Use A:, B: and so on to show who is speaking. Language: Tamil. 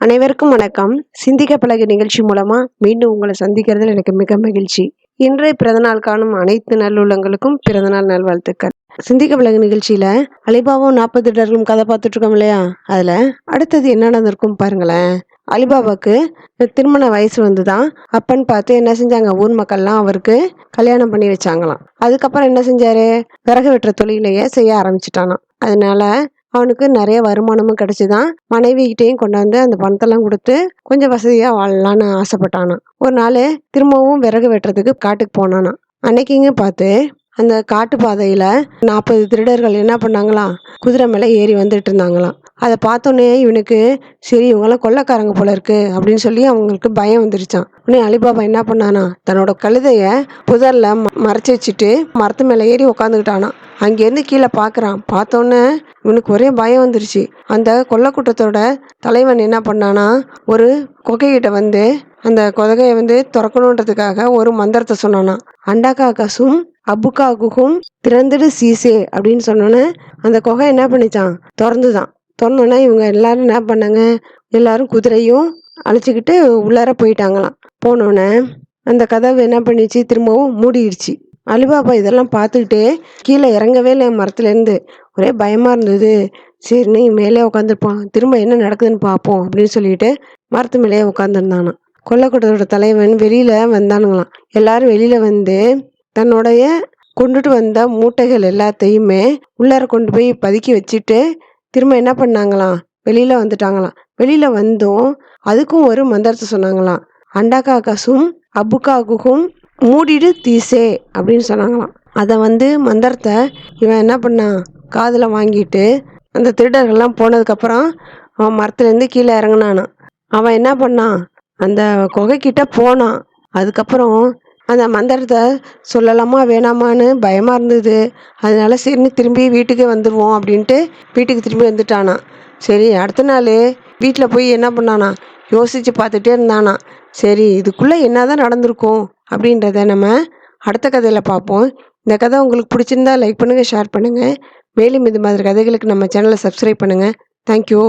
A: அனைவருக்கும் வணக்கம். சிந்திக்க பழகு நிகழ்ச்சி மூலமா மீண்டும் உங்களை சந்திக்கிறதுல எனக்கு மிக மகிழ்ச்சி. இன்றைய பிறந்தநாள் காணும் அனைத்து நல்லுள்ளங்களுக்கும் பிறந்தநாள் நல்வாழ்த்துக்கள். சிந்திக்க பழகு நிகழ்ச்சியில அலிபாவும் நாற்பது இடர்களும் கதை பார்த்துட்டு இருக்கோம் இல்லையா? அதுல அடுத்தது என்ன நடந்திருக்கும் பாருங்களேன். அலிபாபாவுக்கு திருமண வயசு வந்துதான். அப்பன்னு பார்த்து என்ன செஞ்சாங்க? ஊர் மக்கள்லாம் அவருக்கு கல்யாணம் பண்ணி வச்சாங்களாம். அதுக்கப்புறம் என்ன செஞ்சாரு? விறகு வெட்டுற தொழிலையே செய்ய ஆரம்பிச்சிட்டானாம். அதனால அவனுக்கு நிறைய வருமானமும் கிடைச்சிதான். மனைவிகிட்டையும் கொண்டாந்து அந்த பணத்தெல்லாம் கொடுத்து கொஞ்சம் வசதியாக வாழலான்னு ஆசைப்பட்டானாம் ஒரு நாள் திரும்பவும் விறகு வெட்டுறதுக்கு காட்டுக்கு போனானா. அன்னைக்குங்க பார்த்து அந்த காட்டு பாதையில் நாற்பது திருடர்கள் என்ன பண்ணாங்களாம்? குதிரை மேலே ஏறி வந்துட்டு இருந்தாங்களாம். அதை பார்த்தோன்னே இவனுக்கு சரி இவங்கெல்லாம் கொள்ளக்காரங்க போல இருக்கு அப்படின்னு சொல்லி அவங்களுக்கு பயம் வந்துருச்சான் உடனே அலிபாபா என்ன பண்ணானா தன்னோட கழுதைய புதரில் ம- மறைச்சி வச்சுட்டு மரத்து மேலே ஏறி உக்காந்துக்கிட்டானா அங்கேருந்து கீழே பார்க்குறான் பார்த்தோன்னே இவனுக்கு ஒரே பயம் வந்துருச்சு. அந்த கொள்ளக்கூட்டத்தோட தலைவன் என்ன பண்ணானா ஒரு குகைகிட்ட வந்து அந்த குதகையை வந்து திறக்கணுன்றதுக்காக ஒரு மந்திரத்தை சொன்னானா. அண்டாக்கா கசும் அபுக்கா குகும் திறந்துடு சீசே அப்படின்னு சொன்னோன்னே அந்த குகை என்ன பண்ணிச்சான் திறந்துதான் திறந்தோன்னே இவங்க எல்லாரும் என்ன பண்ணாங்க? எல்லாரும் குதிரையும் அழைச்சிக்கிட்டு உள்ளார போயிட்டாங்களாம். போனோன்னே அந்த கதவு என்ன பண்ணிச்சு திரும்பவும் மூடிடுச்சு. அலிபாபா இதெல்லாம் பார்த்துக்கிட்டே கீழே இறங்கவே இல்லை மரத்துலேருந்து. ஒரே பயமாக இருந்தது. சரி நீ மேலே உட்காந்துருப்பான் திரும்ப என்ன நடக்குதுன்னு பார்ப்போம் அப்படின்னு சொல்லிட்டு மரத்து மேலேயே உட்காந்துருந்தானான் கொல்லக்கூடத்தோட தலைவன் வெளியில் வந்தானுங்களாம். எல்லாரும் வெளியில் வந்து தன்னுடைய கொண்டுட்டு வந்த மூட்டைகள் எல்லாத்தையுமே உள்ளார கொண்டு போய் பதுக்கி வச்சுட்டு திரும்ப என்ன பண்ணாங்களாம்? வெளியில் வந்துட்டாங்களாம். வெளியில் வந்தும் அதுக்கும் ஒரு மந்திரத்தை சொன்னாங்களாம். அண்டாக்கா கசும் அபுக்கா குகும் மூடிடு தீசே அப்படின்னு சொன்னாங்களாம். அதை வந்து மந்திரத்தை இவன் என்ன பண்ணான்? காதில் வாங்கிட்டு அந்த திருடர்கள்லாம் போனதுக்கப்புறம் அவன் மரத்துலேருந்து கீழே இறங்கினானான் அவன் என்ன பண்ணான்? அந்த குகைக்கிட்ட போனான். அதுக்கப்புறம் அந்த மந்திரத்தை சொல்லலாமா வேணாமான்னு பயமாக இருந்தது. அதனால சரின்னு திரும்பி வீட்டுக்கே வந்துடுவோம் அப்படின்ட்டு வீட்டுக்கு திரும்பி வந்துட்டானா. சரி அடுத்த நாள் வீட்டில் போய் என்ன பண்ணானா? யோசித்து பார்த்துட்டே இருந்தானா. சரி இதுக்குள்ளே என்ன தான் நடந்திருக்கும் அப்படின்றத நம்ம அடுத்த கதையில் பார்ப்போம். இந்த கதை உங்களுக்கு பிடிச்சிருந்தா லைக் பண்ணுங்கள் ஷேர் பண்ணுங்கள் மேலும் இது மாதிரி கதைகளுக்கு நம்ம சேனலை சப்ஸ்கிரைப் பண்ணுங்கள் தேங்க்யூ